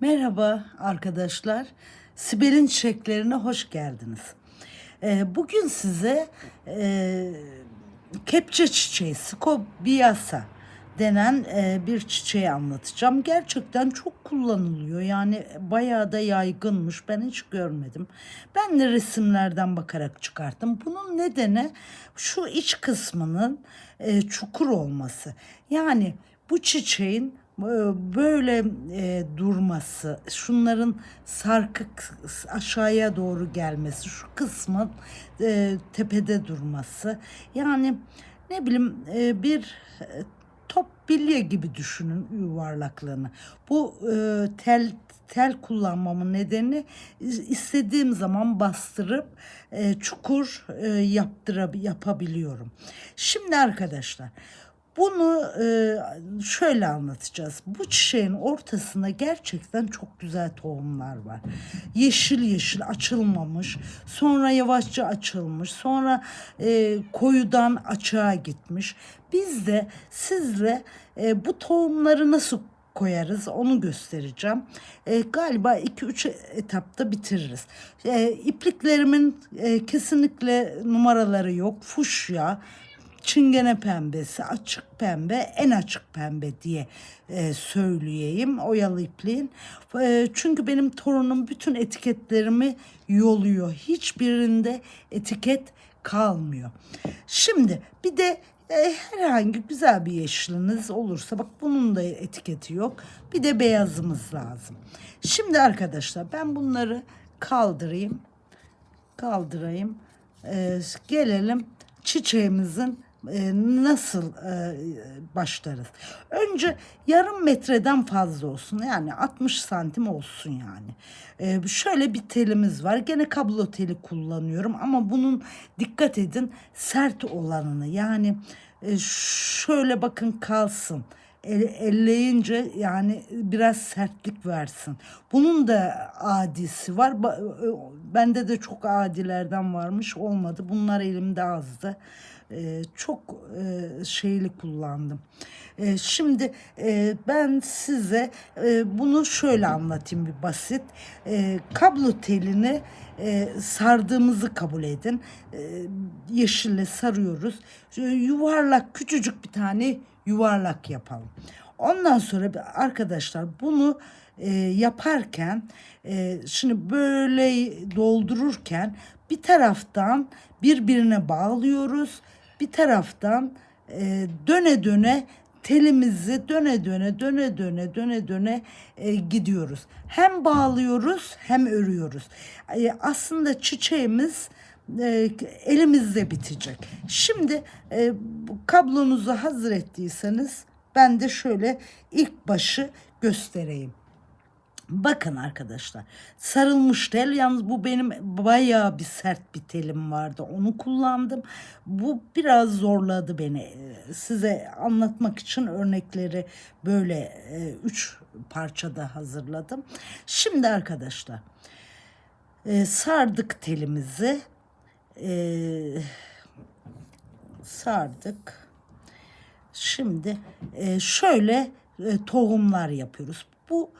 Merhaba arkadaşlar. Sibel'in çiçeklerine hoş geldiniz. Ee, bugün size e, kepçe çiçeği, scobiasa denen e, bir çiçeği anlatacağım. Gerçekten çok kullanılıyor. Yani bayağı da yaygınmış. Ben hiç görmedim. Ben de resimlerden bakarak çıkarttım. Bunun nedeni şu iç kısmının e, çukur olması. Yani bu çiçeğin böyle e, durması, şunların sarkık aşağıya doğru gelmesi, şu kısmın e, tepede durması. Yani ne bileyim e, bir e, top bilye gibi düşünün yuvarlaklığını. Bu e, tel tel kullanmamın nedeni istediğim zaman bastırıp e, çukur e, yaptırab yapabiliyorum. Şimdi arkadaşlar bunu e, şöyle anlatacağız. Bu çiçeğin ortasında gerçekten çok güzel tohumlar var. Yeşil yeşil açılmamış, sonra yavaşça açılmış, sonra e, koyudan açığa gitmiş. Biz de sizle e, bu tohumları nasıl koyarız onu göstereceğim. E, galiba 2-3 etapta bitiririz. E, ipliklerimin e, kesinlikle numaraları yok. Fuşya, çingene pembesi, açık pembe, en açık pembe diye e, söyleyeyim oyalı ipliğin. E, çünkü benim torunum bütün etiketlerimi yoluyor. Hiçbirinde etiket kalmıyor. Şimdi bir de e, herhangi güzel bir yeşiliniz olursa bak bunun da etiketi yok. Bir de beyazımız lazım. Şimdi arkadaşlar ben bunları kaldırayım. Kaldırayım. E, gelelim çiçeğimizin e, nasıl e, başlarız? Önce yarım metreden fazla olsun. Yani 60 santim olsun yani. E, şöyle bir telimiz var. Gene kablo teli kullanıyorum ama bunun dikkat edin sert olanını. Yani e, şöyle bakın kalsın. El- elleyince yani biraz sertlik versin. Bunun da adisi var. E, Bende de çok adilerden varmış olmadı. Bunlar elimde azdı. Ee, çok e, şeyli kullandım. Ee, şimdi e, ben size e, bunu şöyle anlatayım bir basit. E, kablo telini e, sardığımızı kabul edin. E, yeşille sarıyoruz. Şöyle yuvarlak küçücük bir tane yuvarlak yapalım. Ondan sonra arkadaşlar bunu e, yaparken e, şimdi böyle doldururken bir taraftan birbirine bağlıyoruz. Bir taraftan e, döne döne telimizi döne döne döne döne döne döne e, gidiyoruz. Hem bağlıyoruz hem örüyoruz. E, aslında çiçeğimiz e, elimizde bitecek. Şimdi e, kablonuzu hazır ettiyseniz ben de şöyle ilk başı göstereyim. Bakın arkadaşlar sarılmış tel yalnız bu benim bayağı bir sert bir telim vardı onu kullandım. Bu biraz zorladı beni Ee, size anlatmak için örnekleri böyle e, üç parçada hazırladım. Şimdi arkadaşlar e, sardık telimizi e, sardık. Şimdi e, şöyle e, tohumlar yapıyoruz. Bu